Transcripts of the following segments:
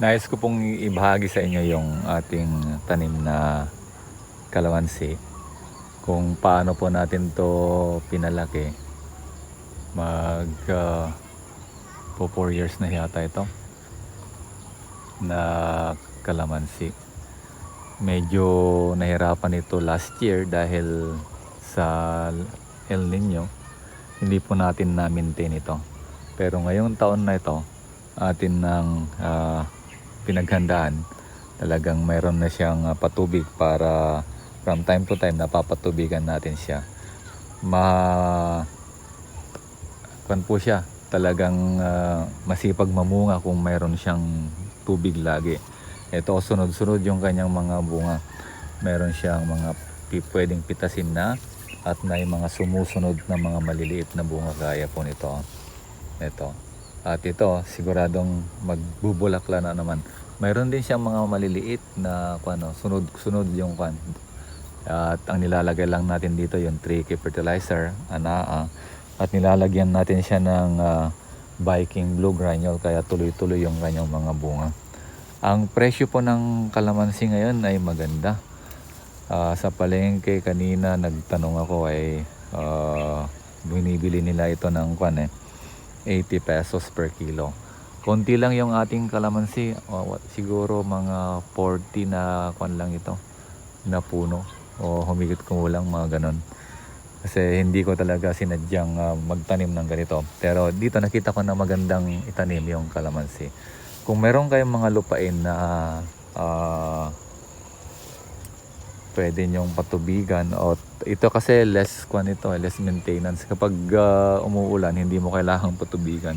Nais ko pong ibahagi sa inyo yung ating tanim na kalamansi. Kung paano po natin to pinalaki. Mag uh, po 4 years na yata ito na kalamansi. Medyo nahirapan ito last year dahil sa El Nino. Hindi po natin na-maintain ito. Pero ngayong taon na ito, atin ng ah, pinaghandaan. Talagang mayroon na siyang ah, patubig para from time to time napapatubigan natin siya. Ma kan po siya talagang ah, masipag mamunga kung mayroon siyang tubig lagi. Ito sunod-sunod yung kanyang mga bunga. Meron siyang mga pwedeng pitasin na at may mga sumusunod na mga maliliit na bunga gaya po nito. Ito. At ito, siguradong magbubulakla na naman. Mayroon din siyang mga maliliit na ano, sunod-sunod yung kwan. At ang nilalagay lang natin dito yung 3K fertilizer, anaa. At nilalagyan natin siya ng ah, Viking Blue Granule kaya tuloy-tuloy yung kanyang mga bunga. Ang presyo po ng kalamansi ngayon ay maganda. Ah, sa palengke kanina nagtanong ako ay ah, binibili nila ito ng kwan eh 80 pesos per kilo. Konti lang yung ating kalamansi, what, siguro mga 40 na kwan lang ito na puno o humigit kumulang mga ganon. Kasi hindi ko talaga sinadyang ah, magtanim ng ganito. Pero dito nakita ko na magandang itanim yung kalamansi. Kung meron kayong mga lupain na ah, pwede nyong patubigan o ito kasi less kwan ito, less maintenance. Kapag ah, umuulan, hindi mo kailangang patubigan.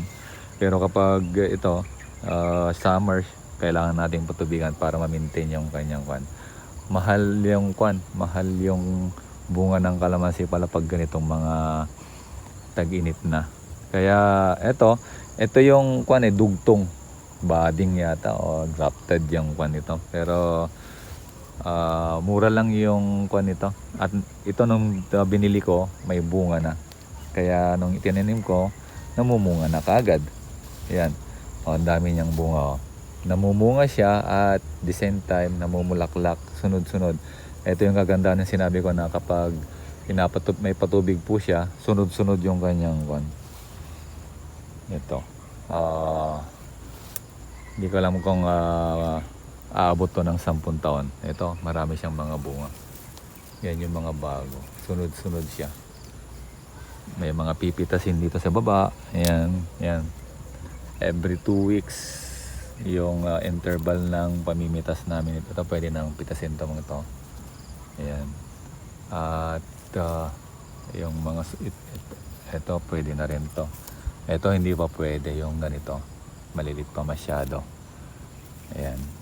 Pero kapag ito, ah, summer, kailangan nating patubigan para ma-maintain yung kanyang kwan. Mahal yung kwan, mahal yung bunga ng kalamansi pala pag ganitong mga tag-init na. Kaya ito, ito yung kwan eh, dugtong budding yata o grafted yung kwan nito. Pero Ah, mura lang yung kwan nito. At ito nung uh, binili ko, may bunga na. Kaya nung itinanim ko, namumunga na kagad. Yan. O, ang dami niyang bunga. Oh. Namumunga siya at the same time namumulaklak sunod-sunod. Ito yung kagandahan ng sinabi ko na kapag pinapatub, may patubig po siya, sunod-sunod yung kanyang kwan. Ito. Ah, hindi ko alam kung ah, aabot to ng 10 taon. Ito, marami siyang mga bunga. Yan yung mga bago. Sunod-sunod siya. May mga pipitasin dito sa baba. Ayan, yan. Every two weeks, yung ah, interval ng pamimitas namin. Ito, pwede nang pitasin to mga to. Ayan. At ah, yung mga, it, it- ito, pwede na rin to. Ito, hindi pa pwede yung ganito. Malilit pa masyado. Ayan.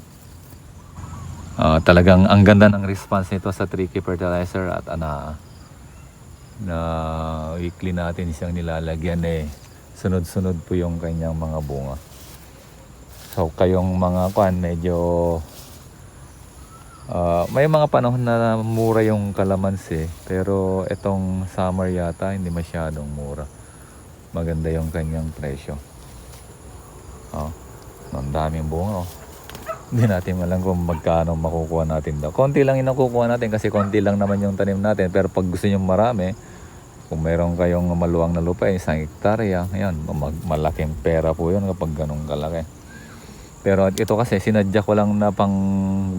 Ah, talagang ang ganda ng response nito sa 3K fertilizer at ana na weekly natin siyang nilalagyan eh sunod-sunod po yung kanyang mga bunga. So kayong mga kwan medyo ah, may mga panahon na mura yung kalamansi pero itong summer yata hindi masyadong mura. Maganda yung kanyang presyo. Oh, ang daming bunga oh hindi natin alam kung magkano makukuha natin daw. Konti lang yung nakukuha natin kasi konti lang naman yung tanim natin. Pero pag gusto nyo marami, kung meron kayong maluwang na lupa, isang hektarya, yan, malaking pera po yun kapag ganun kalaki. Pero ito kasi sinadya ko lang na pang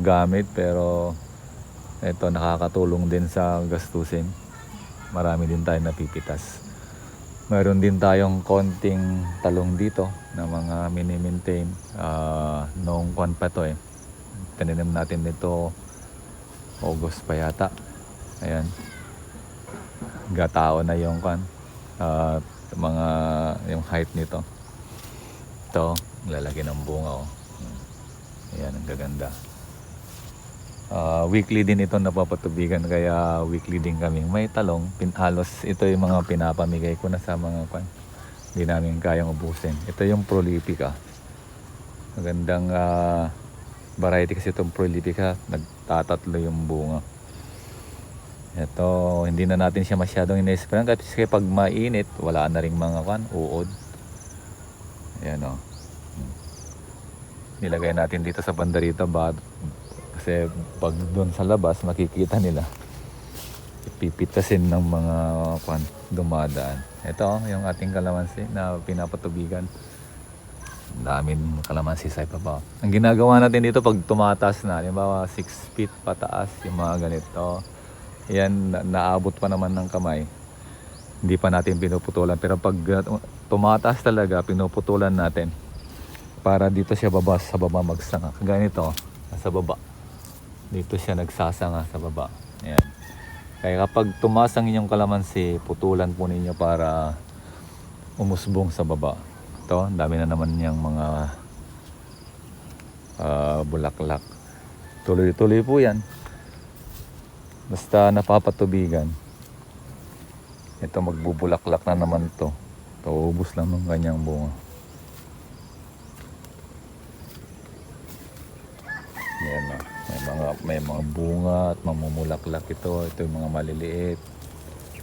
gamit pero ito nakakatulong din sa gastusin. Marami din tayo napipitas. Meron din tayong konting talong dito na mga mini-maintain. Ah, noong kwan pa to eh. Tinanim natin nito August pa yata. Ayan. Gatao na yung kwan. Ah, mga yung height nito. Ito, lalaki ng bunga oh. Ayan, ang gaganda. Ah, weekly din ito napapatubigan kaya weekly din kaming may talong. Pinhalos ito yung mga pinapamigay ko na sa mga kwan. Hindi namin kayang ubusin. Ito yung prolifica. Magandang ah, variety kasi itong prolifica. Nagtatatlo yung bunga. Ito, hindi na natin siya masyadong ina-sprayan kasi pag mainit, wala na ring mga kwan, uod. Ayan o. nilagay natin dito sa banda rito ba kasi pag doon sa labas makikita nila. Ipipitasin ng mga kwan dumadaan. Ito yung ating kalamansi na pinapatubigan. Daming kalamansi sa ibabaw ang ginagawa natin dito pag tumataas na halimbawa 6 feet pataas yung mga ganito yan na- naabot pa naman ng kamay. Hindi pa natin pinuputulan. Pero pag uh, tumataas talaga pinuputulan natin para dito siya baba sa baba magsanga. Ganito, sa baba. Dito siya nagsasanga sa baba. Ayan. Kaya kapag tumaas ang inyong kalamansi, putulan po ninyo para umusbong sa baba. Ito, dami na naman niyang mga ah, bulaklak. Tuloy-tuloy po yan. Basta napapatubigan. Ito magbubulaklak na naman to. Taubos lang ng kanyang bunga. Yan na. May mga may mga bunga at mamumulaklak ito. Ito yung mga maliliit.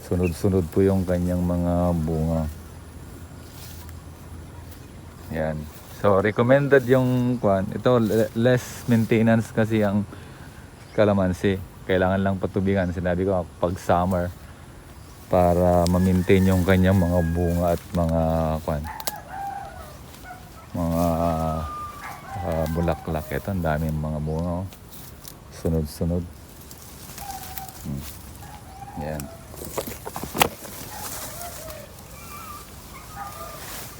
Sunod-sunod po yung kanyang mga bunga. Yan. So recommended yung kwan. Ito le- less maintenance kasi ang kalamansi. Kailangan lang patubigan. Sinabi ko pag summer para ma-maintain yung kanyang mga bunga at mga kwan. Mga ah, bulaklak. Ito, ang daming mga bunga. oh. Sunod-sunod. Hmm. Yan.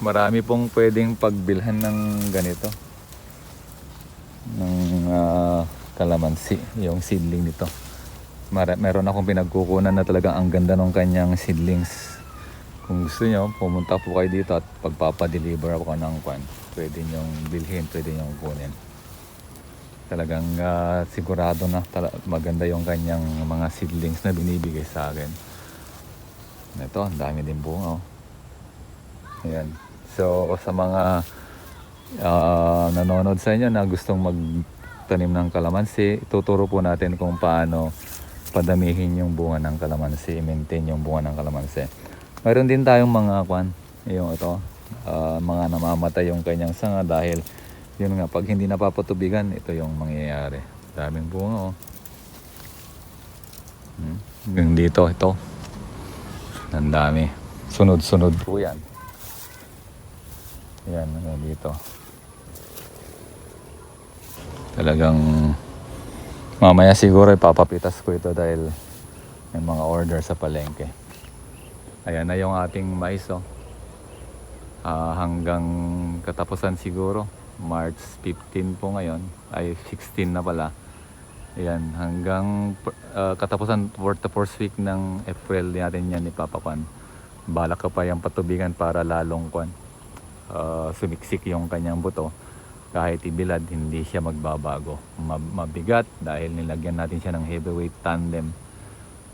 Marami pong pwedeng pagbilhan ng ganito. Ng ah, kalamansi, yung seedling nito. Mara- meron akong pinagkukunan na talagang ang ganda ng kanyang seedlings. Kung gusto nyo, pumunta po kayo dito at pagpapadeliver ako ng kwan. Pwede nyong bilhin, pwede nyong kunin. Talagang ah, sigurado na tala- maganda yung kanyang mga seedlings na binibigay sa akin. Ito, ang dami din bunga. Oh. Ayan. So, sa mga ah, nanonood sa inyo na gustong magtanim ng kalamansi, tuturo po natin kung paano padamihin yung bunga ng kalamansi, i-maintain yung bunga ng kalamansi. Meron din tayong mga kwan, yung ito, ah, mga namamatay yung kanyang sanga dahil yun nga, pag hindi napapatubigan, ito yung mangyayari. Daming bunga oh. Hmm. Hanggang dito, ito. Ang dami. Sunod-sunod po yan. Yan, hanggang dito. Talagang mamaya siguro ipapapitas ko ito dahil may mga order sa palengke. Ayan na yung ating mais oh. Ah, hanggang katapusan siguro. March 15 po ngayon. Ay 16 na pala. Ayan, hanggang ah, katapusan for the first week ng April natin yan ipapapan. Balak ko pa yung patubigan para lalong kwan. ah, sumiksik yung kanyang buto. Kahit ibilad, hindi siya magbabago. Mab- mabigat dahil nilagyan natin siya ng heavyweight tandem.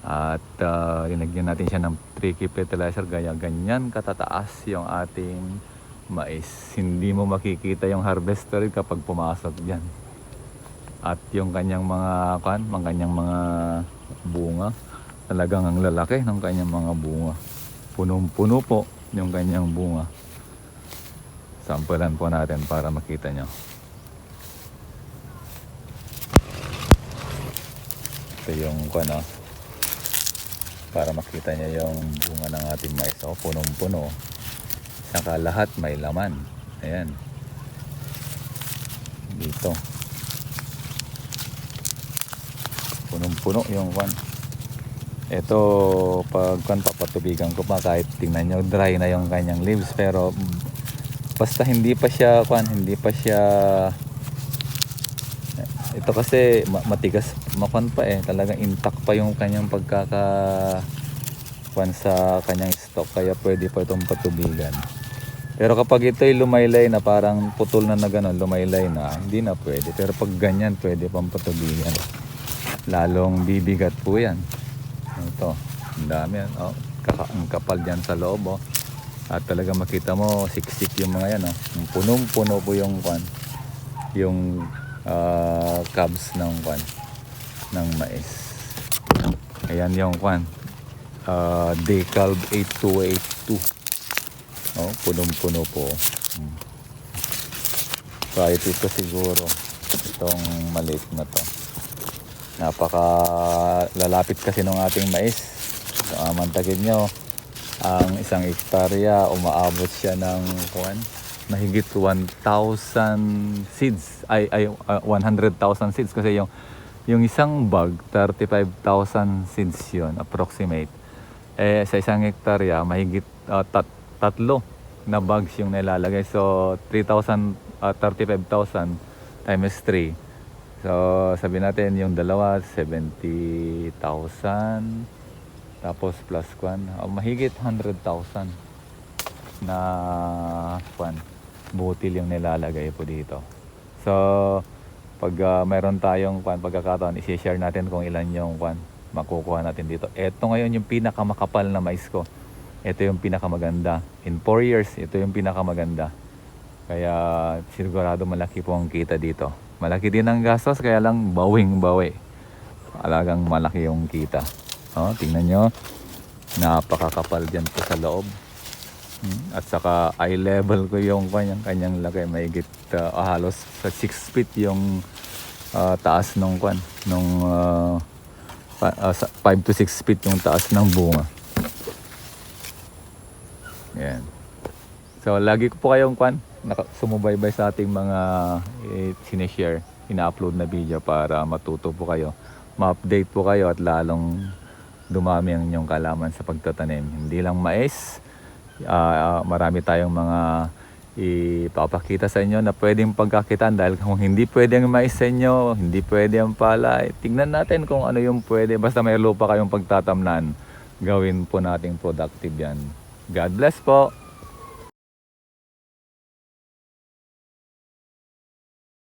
At uh, linagyan natin siya ng tricky fertilizer gaya ganyan katataas yung ating mais. Hindi mo makikita yung harvester kapag pumasok diyan. At yung kanyang mga kan, mga kanyang mga bunga, talagang ang lalaki ng kanyang mga bunga. Punong-puno po yung kanyang bunga. Sampulan po natin para makita nyo. Ito yung ano, para makita niya yung bunga ng ating mais. Oh, punong-puno. Saka lahat may laman. Ayan. Dito. Punong-puno yung kwan. Ito, pag kwan, papatubigan ko pa kahit tingnan nyo, dry na yung kanyang leaves. Pero, basta hindi pa siya, kwan, hindi pa siya ito kasi ma- matigas makon pa eh. Talagang intact pa yung kanyang pagkaka kwan sa kanyang stock. Kaya pwede pa itong patubigan. Pero kapag ito'y lumaylay na parang putol na na gano'n lumaylay na hindi na pwede. Pero pag ganyan pwede pang patubigan. Lalong bibigat po yan. Ito ang dami yan. Oh, kaka- ang kapal dyan sa loob oh. at talaga makita mo siksik yung mga yan oh. punong puno po yung kwan yung ah, cubs ng kwan ng mais. Ayan yung kwan. Uh, Decalb 8282. Oh, punong-puno po. Hmm. Kahit ito siguro. Itong maliit na to. Napaka lalapit kasi ng ating mais. So, uh, mantagin nyo, ang isang hektarya, umaabot siya ng kuwan, mahigit 1,000 seeds. Ay, ay uh, 100,000 seeds kasi yung yung isang bag, 35,000 seeds yun, approximate. Eh, sa isang hektarya, mahigit uh, tat- tatlo na bags yung nilalagay. So, 3,000, uh, 35,000 times 3. So, sabi natin yung dalawa, 70,000. Tapos plus kwan, oh, mahigit 100,000 na kwan, butil yung nilalagay po dito. So, pag ah, mayroon tayong kwan, pagkakataon, isi-share natin kung ilan yung kwan, makukuha natin dito. Ito ngayon yung pinakamakapal na mais ko. Ito yung pinakamaganda. In 4 years, ito yung pinakamaganda. Kaya sigurado malaki po ang kita dito. Malaki din ang gastos, kaya lang bawing-bawi. Alagang malaki yung kita. Oh, tingnan nyo. Napakakapal dyan po sa loob. Hmm, At saka eye level ko yung kanyang kanyang lagay. Mahigit uh, halos sa 6 feet yung ah, taas nung kwan. Nung ah, pa- ah, sa 5 to 6 feet yung taas ng bunga. Yan. So, lagi ko po kayong kwan, sumubaybay sa ating mga eh, sinishare, ina-upload na video para matuto po kayo, ma-update po kayo at lalong dumami ang inyong kalaman sa pagtatanim. Hindi lang mais, ah, marami tayong mga ipapakita sa inyo na pwedeng pagkakitaan dahil kung hindi pwede ang mais sa inyo, hindi pwede ang palay, tignan natin kung ano yung pwede. Basta may lupa kayong pagtatamnan, gawin po nating productive yan. God bless po!